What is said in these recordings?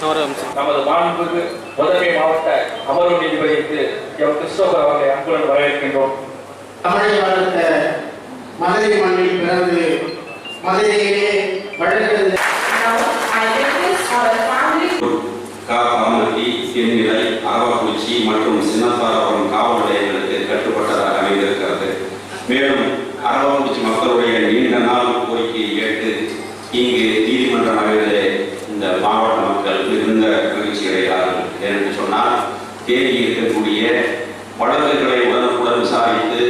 நமது மாண்புமிகு முதன்மை மாவட்ட அமர்வு நீதிபதிக்கு எம் கிறிஸ்டோபர் அவர்களை அன்புடன் வரவேற்கின்றோம். தமிழை வளர்த்த மதுரை மண்ணில் பிறந்து மதுரையிலே வளர்கிறது. காமட்டி தென்னிலை அரவக்குறிச்சி மற்றும் சின்னத்தாரபுரம் காவல் நிலையங்களுக்கு கட்டுப்பட்டதாக அமைந்திருக்கிறது. மேலும் அரவக்குறிச்சி மக்களுடைய நீண்ட நாள் கோரிக்கையை ஏற்று இங்கு நீதிமன்ற நகரிலே இந்த மாவட்ட மக்கள் மிகுந்த மகிழ்ச்சி அடைகிறார்கள். ஏனென்று சொன்னால் தேடி இருக்கக்கூடிய வழக்குகளை உடனுக்குடன் விசாரித்து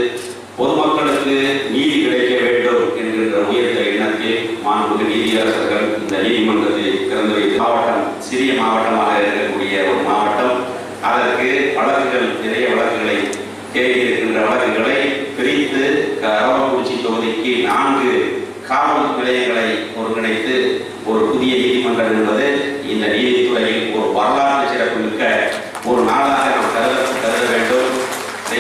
பொதுமக்களுக்கு நீதி கிடைக்க வேண்டும் என்கின்ற உயர்ந்த எண்ணத்தில் மாண்புமிகு நீதியரசர்கள் இந்த நீதிமன்றத்தை திறந்து வைத்து மாவட்டம் சிறிய மாவட்டமாக இருக்கக்கூடிய ஒரு மாவட்டம். அதற்கு வழக்குகள் நிறைய வழக்குகளை தேடி இருக்கின்ற வழக்குகளை பிரித்து அரவக்குறிச்சி தொகுதிக்கு நான்கு காவல் நிலையங்களை ஒருங்கிணைத்து ஒரு என்பது இந்த நீதித்துறையில் ஒரு வரலாற்று சிறப்புமிக்க